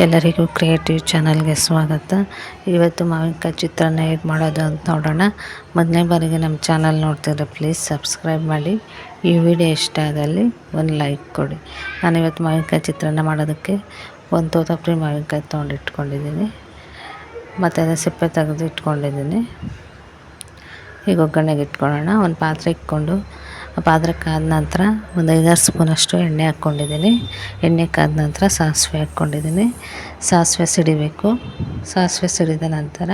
ಎಲ್ಲರಿಗೂ ಕ್ರಿಯೇಟಿವ್ ಚಾನಲ್ಗೆ ಸ್ವಾಗತ. ಇವತ್ತು ಮಾವಿನಕಾಯಿ ಚಿತ್ರಾನ್ನ ಹೇಗೆ ಮಾಡೋದು ಅಂತ ನೋಡೋಣ. ಮೊದಲನೇ ಬಾರಿಗೆ ನಮ್ಮ ಚಾನಲ್ ನೋಡ್ತಿದ್ರೆ ಪ್ಲೀಸ್ ಸಬ್ಸ್ಕ್ರೈಬ್ ಮಾಡಿ. ಈ ವಿಡಿಯೋ ಇಷ್ಟ ಆದಲ್ಲಿ ಒಂದು ಲೈಕ್ ಕೊಡಿ. ನಾನು ಇವತ್ತು ಮಾವಿನಕಾಯಿ ಚಿತ್ರಾನ್ನ ಮಾಡೋದಕ್ಕೆ ಒಂದು ತೋತಾಪುರಿ ಮಾವಿನಕಾಯಿ ತೊಗೊಂಡು ಇಟ್ಕೊಂಡಿದ್ದೀನಿ. ಮತ್ತು ಅದನ್ನು ಸಿಪ್ಪೆ ತೆಗೆದು ಇಟ್ಕೊಂಡಿದ್ದೀನಿ. ಈಗ ಒಗ್ಗರಣೆಗೆ ಇಟ್ಕೊಳ್ಳೋಣ. ಒಂದು ಪಾತ್ರೆ ಇಟ್ಕೊಂಡು ಪಾತ್ರೆ ಕಾದ ನಂತರ ಒಂದು ಐದಾರು ಸ್ಪೂನಷ್ಟು ಎಣ್ಣೆ ಹಾಕ್ಕೊಂಡಿದ್ದೀನಿ. ಎಣ್ಣೆ ಕಾದ ನಂತರ ಸಾಸಿವೆ ಹಾಕ್ಕೊಂಡಿದ್ದೀನಿ. ಸಾಸಿವೆ ಸಿಡಿಬೇಕು. ಸಾಸಿವೆ ಸಿಡಿದ ನಂತರ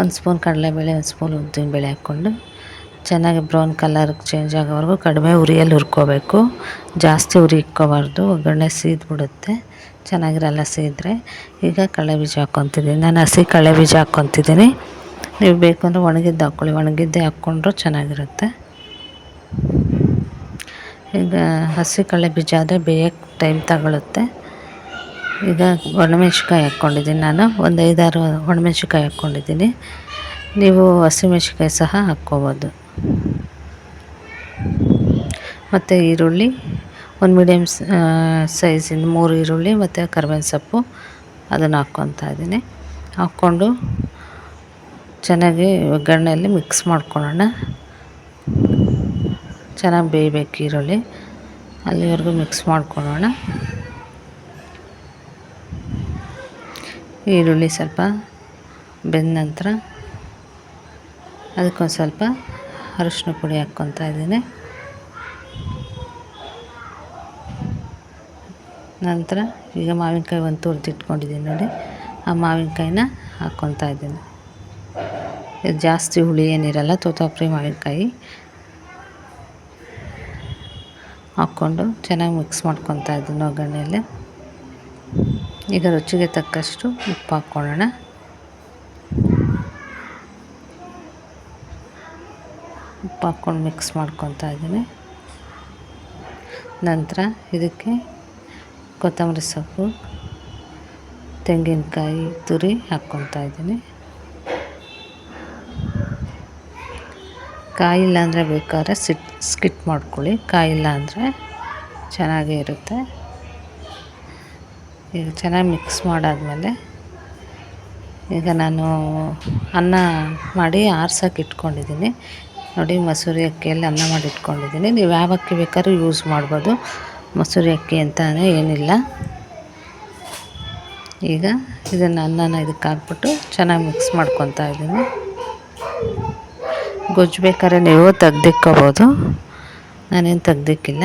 ಒಂದು ಸ್ಪೂನ್ ಕಡಲೆಬೇಳೆ, ಒಂದು ಸ್ಪೂನ್ ಉದ್ದಿನಬೇಳೆ ಹಾಕ್ಕೊಂಡು ಚೆನ್ನಾಗಿ ಬ್ರೌನ್ ಕಲರ್ ಚೇಂಜ್ ಆಗೋವರೆಗೂ ಕಡಿಮೆ ಉರಿಯಲ್ಲಿ ಹುರ್ಕೋಬೇಕು. ಜಾಸ್ತಿ ಉರಿ ಇಕ್ಕೋಬಾರ್ದು ಒಗ್ಗರಣೆ ಸೀದ್ಬಿಡುತ್ತೆ. ಚೆನ್ನಾಗಿರಲ್ಲ ಸೀದ್ರೆ. ಈಗ ಕಳೆ ಬೀಜ ಹಾಕ್ಕೊತಿದ್ದೀನಿ. ನಾನು ಹಸಿ ಕಳೆ ಬೀಜ ಹಾಕ್ಕೊತಿದ್ದೀನಿ. ನೀವು ಬೇಕು ಅಂದರೆ ಒಣಗಿದ್ದು ಹಾಕ್ಕೊಳ್ಳಿ. ಒಣಗಿದ್ದೇ ಹಾಕ್ಕೊಂಡ್ರೂ ಚೆನ್ನಾಗಿರುತ್ತೆ. ಈಗ ಹಸಿ ಕಡಲೆ ಬೀಜ ಆದರೆ ಬೇಯಕ್ಕೆ ಟೈಮ್ ತಗೊಳುತ್ತೆ. ಈಗ ಒಣಮೆಣ್ಸಿಕಾಯಿ ಹಾಕ್ಕೊಂಡಿದ್ದೀನಿ ನಾನು. ಒಂದು ಐದಾರು ಒಣಮೆಣ್ಸಿಕಾಯಿ ಹಾಕ್ಕೊಂಡಿದ್ದೀನಿ. ನೀವು ಹಸಿಮೆಣ್ಸಿಕಾಯಿ ಸಹ ಹಾಕ್ಕೋಬೋದು. ಮತ್ತು ಈರುಳ್ಳಿ, ಒಂದು ಮೀಡಿಯಮ್ ಸೈಜಿಂದ ಮೂರು ಈರುಳ್ಳಿ ಮತ್ತು ಕರ್ಬೇವಿನ ಸೊಪ್ಪು ಅದನ್ನು ಹಾಕ್ಕೊತಾ ಇದ್ದೀನಿ. ಹಾಕ್ಕೊಂಡು ಚೆನ್ನಾಗಿ ಒಗ್ಗರಣೆಯಲ್ಲಿ ಮಿಕ್ಸ್ ಮಾಡ್ಕೊಳ್ಳೋಣ. ಚೆನ್ನಾಗಿ ಬೇಯಬೇಕು ಈರುಳ್ಳಿ. ಅಲ್ಲಿವರೆಗೂ ಮಿಕ್ಸ್ ಮಾಡ್ಕೊಳ್ಳೋಣ. ಈರುಳ್ಳಿ ಸ್ವಲ್ಪ ಬೆಂದ ನಂತರ ಅದಕ್ಕೊಂದು ಸ್ವಲ್ಪ ಅರಿಶಿನ ಪುಡಿ ಹಾಕ್ಕೊತಾ ಇದ್ದೀನಿ. ನಂತರ ಈಗ ಮಾವಿನಕಾಯಿ ಒಂದು ತುರ್ದು ಇಟ್ಕೊಂಡಿದ್ದೀನಿ ನೋಡಿ. ಆ ಮಾವಿನಕಾಯಿನ ಹಾಕ್ಕೊತಾ ಇದ್ದೀನಿ. ಇದು ಜಾಸ್ತಿ ಹುಳಿ ಏನಿರಲ್ಲ, ತೋತಾಪುರಿ ಮಾವಿನಕಾಯಿ. ಹಾಕ್ಕೊಂಡು ಚೆನ್ನಾಗಿ ಮಿಕ್ಸ್ ಮಾಡ್ಕೊತಾ ಇದ್ದೀನಿ ಒಗ್ಗರಣೆಯಲ್ಲಿ. ಈಗ ರುಚಿಗೆ ತಕ್ಕಷ್ಟು ಉಪ್ಪು ಹಾಕ್ಕೊಳ್ಳೋಣ. ಉಪ್ಪು ಹಾಕ್ಕೊಂಡು ಮಿಕ್ಸ್ ಮಾಡ್ಕೊತಾ ಇದ್ದೀನಿ. ನಂತರ ಇದಕ್ಕೆ ಕೊತ್ತಂಬರಿ ಸೊಪ್ಪು, ತೆಂಗಿನಕಾಯಿ, ತುರಿ ಹಾಕ್ಕೊತಾ ಇದ್ದೀನಿ. ಕಾಯಿಲ್ಲ ಅಂದರೆ ಬೇಕಾದ್ರೆ ಸಿಟ್, ಸ್ಕಿಟ್ ಮಾಡ್ಕೊಳ್ಳಿ. ಕಾಯಿಲ್ಲ ಅಂದರೆ ಚೆನ್ನಾಗೇ ಇರುತ್ತೆ. ಈಗ ಚೆನ್ನಾಗಿ ಮಿಕ್ಸ್ ಮಾಡಾದಮೇಲೆ ಈಗ ನಾನು ಅನ್ನ ಮಾಡಿ ಆರ್ಸೋಕೆ ಇಟ್ಕೊಂಡಿದ್ದೀನಿ. ನೋಡಿ, ಮಸೂರಿ ಅಕ್ಕಿಯಲ್ಲಿ ಅನ್ನ ಮಾಡಿ ಇಟ್ಕೊಂಡಿದ್ದೀನಿ. ನೀವು ಯಾವ ಅಕ್ಕಿ ಬೇಕಾದ್ರೂ ಯೂಸ್ ಮಾಡ್ಬೋದು. ಮಸೂರಿ ಅಕ್ಕಿ ಅಂತಲೇ ಏನಿಲ್ಲ. ಈಗ ಇದನ್ನು ಅನ್ನನ ಇದಕ್ಕೆ ಹಾಕ್ಬಿಟ್ಟು ಚೆನ್ನಾಗಿ ಮಿಕ್ಸ್ ಮಾಡ್ಕೊತಾ ಇದ್ದೀನಿ. ಗೊಜ್ಜು ಬೇಕಾದ್ರೆ ನೀವು ತೆಗ್ದಿಕ್ಕೋಬೋದು. ನಾನೇನು ತೆಗ್ದಿಕ್ಕಿಲ್ಲ.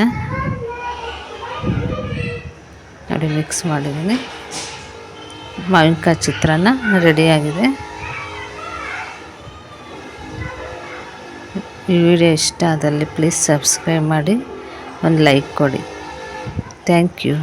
ನೋಡಿ ಮಿಕ್ಸ್ ಮಾಡಿದ್ದೀನಿ. ಮಾವಿನಕಾಯಿ ಚಿತ್ರಾನ್ನ ರೆಡಿಯಾಗಿದೆ. ಈ ವಿಡಿಯೋ ಇಷ್ಟ ಆದಲ್ಲಿ ಪ್ಲೀಸ್ ಸಬ್ಸ್ಕ್ರೈಬ್ ಮಾಡಿ, ಒಂದು ಲೈಕ್ ಕೊಡಿ. Thank you.